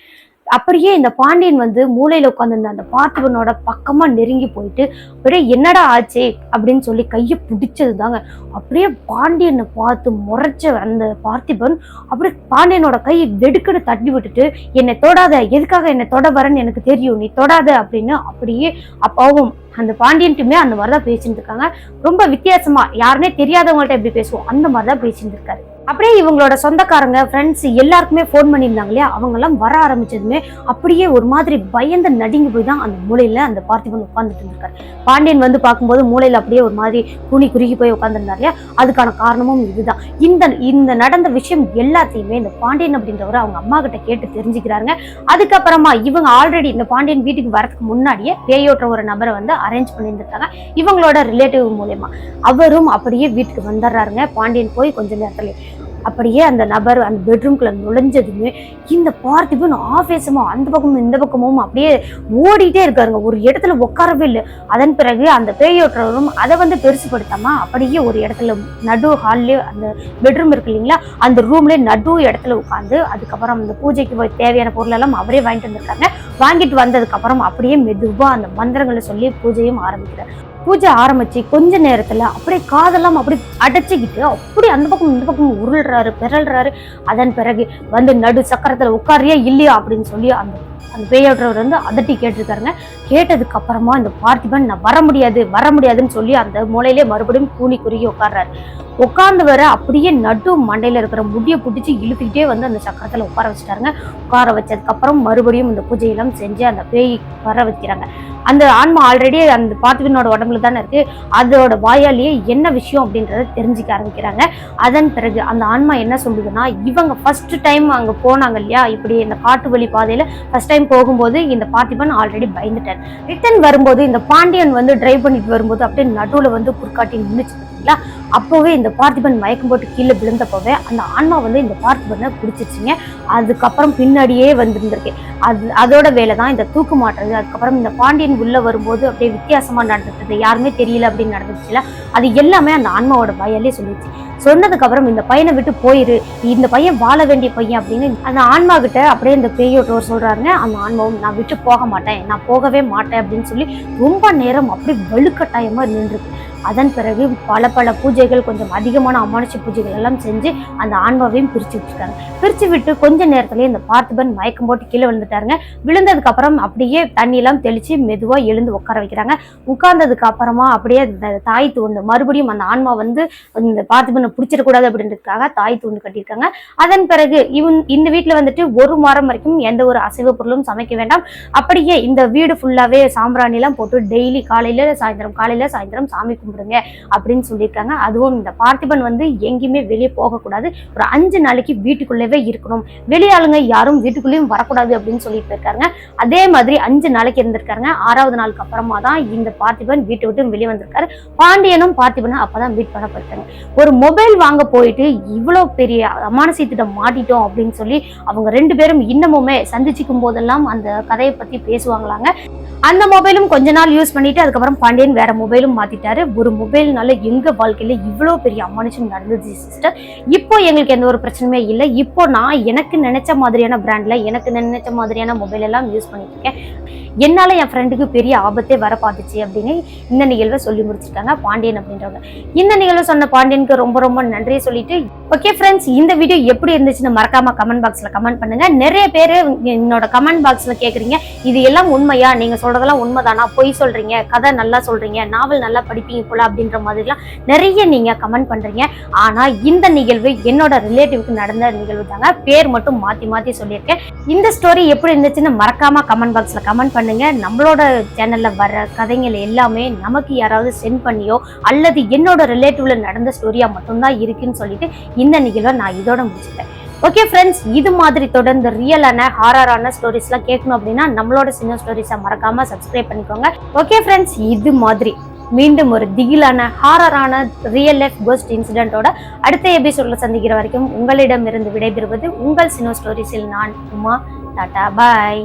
அப்படியே இந்த பாண்டியன் வந்து மூளையில உட்காந்துருந்த அந்த பார்த்திபனோட பக்கமா நெருங்கி போயிட்டு அப்படியே என்னடா ஆச்சு? அப்படின்னு சொல்லி கையை பிடிச்சது தாங்க அப்படியே பாண்டியனை பார்த்து முறைச்ச அந்த பார்த்திபன் அப்படியே பாண்டியனோட கையை வெடுக்குன்னு தட்டி விட்டுட்டு என்னை தொடாத எதுக்காக என்னை தொட வரேன்னு எனக்கு தெரியும் நீ தொடாத அப்படின்னு அப்படியே அப்பாவும் அந்த பாண்டியன்ட்டுமே அந்த மாதிரி தான் பேசிட்டு இருக்காங்க. ரொம்ப வித்தியாசமா யாருனே தெரியாதவங்கள்ட்ட எப்படி பேசுவோம் அந்த மாதிரி தான் பேசிட்டு இருக்காரு. அப்படியே இவங்களோட சொந்தக்காரங்க ஃப்ரெண்ட்ஸ் எல்லாருக்குமே ஃபோன் பண்ணியிருந்தாங்க இல்லையா? அவங்கெல்லாம் வர ஆரம்பிச்சதுமே அப்படியே ஒரு மாதிரி பயந்து நடுங்கி போய் தான் அந்த மூலையில் அந்த பார்த்திபன் உட்காந்துட்டு இருந்திருக்காரு. பாண்டியன் வந்து பார்க்கும்போது மூலையில் அப்படியே ஒரு மாதிரி குனி குறுகி போய் உட்காந்துருந்தார் இல்லையா? அதுக்கான காரணமும் இதுதான். இந்த இந்த நடந்த விஷயம் எல்லாத்தையுமே இந்த பாண்டியன் அப்படின்றவர் அவங்க அம்மா கிட்ட கேட்டு தெரிஞ்சுக்கிறாங்க அதுக்கப்புறமா இவங்க ஆல்ரெடி இந்த பாண்டியன் வீட்டுக்கு வரதுக்கு முன்னாடியே பேயோட்டுற ஒரு நபரை வந்து அரேஞ்ச் பண்ணியிருந்திருக்காங்க. இவங்களோட ரிலேட்டிவ் மூலயமா. அவரும் அப்படியே வீட்டுக்கு வந்துடுறாருங்க. பாண்டியன் போய் கொஞ்ச நேரத்துல அப்படியே அந்த நபர் அந்த பெட்ரூம்குள்ளே நுழைஞ்சதுமே இந்த பார்த்திபன் ஆவேசமா அந்த பக்கமும் இந்த பக்கமும் அப்படியே ஓடிட்டே இருக்காருங்க. ஒரு இடத்துல உட்காரவே இல்லை. அதன் பிறகு அந்த பேயோட்டுறவரும் அதை வந்து பெருசுப்படுத்தாம அப்படியே ஒரு இடத்துல நடு ஹால்லே அந்த பெட்ரூம் இருக்கு இல்லைங்களா? அந்த ரூம்லேயே நடு இடத்துல உட்காந்து அதுக்கப்புறம் அந்த பூஜைக்கு தேவையான பொருளெல்லாம் அவரே வாங்கிட்டு வந்திருக்காங்க வாங்கிட்டு வந்ததுக்கப்புறம் அப்படியே மெதுவாக அந்த மந்திரங்களை சொல்லி பூஜையும் ஆரம்பிக்கிறார். பூஜை ஆரம்பிச்சு கொஞ்ச நேரத்தில் அப்படியே காதெல்லாம் அப்படி அடைச்சிக்கிட்டு அப்படி அந்த பக்கம் இந்த பக்கம் உருள்றாரு பிறல்றாரு அதன் பிறகு வந்து நடு சக்கரத்தில் உட்காரியா இல்லையா அப்படின்னு சொல்லி அந்த அந்த பேயோட்டுறவர் வந்து அதட்டி கேட்டிருக்காருங்க. கேட்டதுக்கு அப்புறமா இந்த பார்த்திபன் நான் வர முடியாது வர முடியாதுன்னு சொல்லி அந்த மூலையிலே மறுபடியும் கூனி குறுகி உட்கார்றாரு. உட்கார்ந்து வர அப்படியே நடு மண்டையில இருக்கிற முடியை பிடிச்சி இழுத்துக்கிட்டே வந்து அந்த சக்கரத்துல உட்கார வச்சுட்டாருங்க. உட்கார வச்சதுக்கு அப்புறம் மறுபடியும் இந்த பூஜையெல்லாம் செஞ்சு அந்த பேய் வர வைக்கிறாங்க. அந்த ஆன்மா ஆல்ரெடி அந்த பார்த்திபனோட உடம்புல தானே இருக்கு. அதோட வாயாலேயே என்ன விஷயம் அப்படின்றத தெரிஞ்சுக்க ஆரம்பிக்கிறாங்க. அதன் பிறகு அந்த ஆன்மா என்ன சொல்லுதுன்னா இவங்க ஃபர்ஸ்ட் டைம் அங்க போனாங்க இல்லையா? இப்படி இந்த காட்டு வழி பாதையில ஃபர்ஸ்ட் டைம் போகும்போது இந்த பார்த்திபன் ஆல்ரெடி பயந்துட்டார். ரிட்டர்ன் வரும்போது இந்த பாண்டியன் வந்து டிரைவ் பண்ணிட்டு வரும்போது அப்படியே நடுவில் வந்து குறுக்காட்டி நின்றுச்சு பார்த்தீங்களா அப்போவே இந்த பார்த்திபன் மயக்கம் போட்டு கீழே விழுந்தப்போவே அந்த ஆன்மா வந்து இந்த பார்த்திபனை பிடிச்சிருச்சுங்க அதுக்கப்புறம் பின்னாடியே வந்திருந்திருக்கு. அது அதோட வேலை தான் இந்த தூக்கு மாட்டுறது. அதுக்கப்புறம் இந்த பாண்டியன் உள்ளே வரும்போது அப்படியே வித்தியாசமாக நடந்துட்டு யாருமே தெரியல அப்படின்னு நடந்துச்சுல. அது எல்லாமே அந்த ஆன்மாவோட பயலே சொல்லிடுச்சு. சொன்னதுக்கு அப்புறம் இந்த பையனை விட்டு போயிரு. இந்த பையன் வாழ வேண்டிய பையன் அப்படின்னு அந்த ஆன்மா கிட்ட அப்படியே இந்த பேயோட்டோர் சொல்றாருங்க அந்த ஆன்மாவும் நான் விட்டு போக மாட்டேன். நான் போகவே மாட்டேன். அப்படின்னு சொல்லி ரொம்ப நேரம் அப்படியே வலுக்கட்டாயமா நின்றுருக்கு அதன் பிறகு பல பல பூஜைகள் கொஞ்சம் அதிகமான அமானுஷ பூஜைகள் எல்லாம் செஞ்சு அந்த ஆன்மாவையும் பிரித்து விட்டுருக்காங்க பிரித்து விட்டு கொஞ்ச நேரத்துலேயே இந்த பார்த்திபன் மயக்கம் போட்டு கீழே விழுந்துட்டாருங்க. விழுந்ததுக்கு அப்புறம் அப்படியே தண்ணியெல்லாம் தெளித்து மெதுவாக எழுந்து உட்கார வைக்கிறாங்க. உட்கார்ந்ததுக்கு அப்புறமா அப்படியே இந்த தாய் தூண்டு மறுபடியும் அந்த ஆன்மா வந்து இந்த பார்த்திபனை பிடிச்சிடக்கூடாது அப்படின்றதுக்காக தாய் தூண்டு கட்டியிருக்காங்க. அதன் பிறகு இவன் இந்த வீட்டில் வந்துட்டு ஒரு வாரம் வரைக்கும் எந்த ஒரு அசைவ பொருளும் சமைக்க வேண்டாம். அப்படியே இந்த வீடு ஃபுல்லாகவே சாம்பிராணிலாம் போட்டு டெய்லி காலையில் சாயந்தரம் காலையில் சாயந்தரம் சாமி கும்பிடுங்க அப்படின்னு சொல்லியிருக்காங்க. அதுவும் இந்த பார்த்திபன் வந்து எங்கேயுமே வெளியே போகக்கூடாது. ஒரு அஞ்சு நாளைக்கு வீட்டுக்குள்ளேவே இருக்கணும். வெளியாளுங்க யாரும் வீட்டுக்குள்ளேயும் வரக்கூடாது அப்படின்னு சொல்லிட்டு இருக்காங்க. அதே மாதிரி அஞ்சு நாளைக்கு இருந்திருக்காங்க. ஆறாவது நாளுக்கு அப்புறமா தான் இந்த பார்த்திபன் வீட்டை விட்டு வெளியே வந்திருக்காரு. பாண்டியனும் பார்த்திபனும் அப்பதான் மீட் பண்ண போயிருக்காங்க ஒரு மொபைல் வாங்க போயிட்டு இவ்வளோ பெரிய அமானசியத்திடம் மாட்டிட்டோம் அப்படின்னு சொல்லி அவங்க ரெண்டு பேரும் இன்னமுமே சந்திச்சுக்கும் போதெல்லாம் அந்த கதையை பத்தி பேசுவாங்களாங்க. அந்த மொபைலும் கொஞ்ச நாள் யூஸ் பண்ணிட்டு அதுக்கப்புறம் பாண்டியன் வேற மொபைலும் மாத்திட்டாரு. ஒரு மொபைல்னால எங்க வாழ்க்கையில இவ்வளோ பெரிய அமானுஷம் நடந்துச்சு சிஸ்டர் இப்போ எங்களுக்கு எந்த ஒரு பிரச்சனையுமே இல்லை. இப்போ நான் எனக்கு நினைச்ச மாதிரியான பிராண்ட்ல எனக்கு நினைச்ச மாதிரியான மொபைல் எல்லாம் யூஸ் பண்ணிட்டு இருக்கேன். என்னால என் ஃப்ரெண்டுக்கு பெரிய ஆபத்தே வர பார்த்துச்சு அப்படின்னு இந்த நிகழ்வை சொல்லி முடிச்சிருக்காங்க பாண்டியன் அப்படின்றவங்க. இந்த நிகழ்வை சொன்ன பாண்டியனுக்கு ரொம்ப ரொம்ப ரொம்ப நன்றி சொல்லிட்டு ஓகே ஃப்ரெண்ட்ஸ் இந்த வீடியோ எப்படி இருந்துச்சுன்னு மறக்காம கமெண்ட் பாக்ஸ்ல கமெண்ட் பண்ணுங்க. நிறைய பேர் என்னோட கமெண்ட் பாக்ஸ்ல கேக்குறீங்க. இது எல்லாம் உண்மையா? நீங்க சொல்றதெல்லாம் உண்மைதானா? பொய் சொல்றீங்க கதை நல்லா சொல்றீங்க நாவல் நல்லா படிப்பீங்க போல அப்படின்ற மாதிரிலாம் நிறைய நீங்க கமெண்ட் பண்றீங்க. ஆனா இந்த நிகழ்வு என்னோட ரிலேட்டிவ்க்கு நடந்த நிகழ்வு தாங்க. பேர் மட்டும் மாத்தி மாத்தி சொல்லியிருக்கேன். இந்த ஸ்டோரி எப்படி இருந்துச்சுன்னு மறக்காம கமெண்ட் பாக்ஸ்ல கமெண்ட் பண்ணுங்க. நம்மளோட சேனல்ல வர கதைகள் எல்லாமே நமக்கு யாராவது சென்ட் பண்ணியோ அல்லது என்னோட ரிலேட்டிவ்ல நடந்த ஸ்டோரியா மட்டும் மட்டும்தான் இருக்குன்னு சொல்லிட்டு இந்த நிகழ்வை நான் இதோட முடிச்சுட்டேன் ஓகே ஃப்ரெண்ட்ஸ் இது மாதிரி தொடர்ந்து ரியலான ஹாரரான ஸ்டோரிஸ்லாம் கேட்கணும் அப்படின்னா நம்மளோட சின்ன ஸ்டோரிஸை மறக்காம சப்ஸ்கிரைப் பண்ணிக்கோங்க. ஓகே ஃப்ரெண்ட்ஸ் இது மாதிரி மீண்டும் ஒரு திகிலான ஹாரரான ரியல் லைஃப் கோஸ்ட் இன்சிடென்ட்டோட அடுத்த எபிசோட்ல சந்திக்கிற வரைக்கும் உங்களிடமிருந்து விடைபெறுவது உங்கள் சினோ ஸ்டோரிஸில் நான் உமா டாட்டா பாய்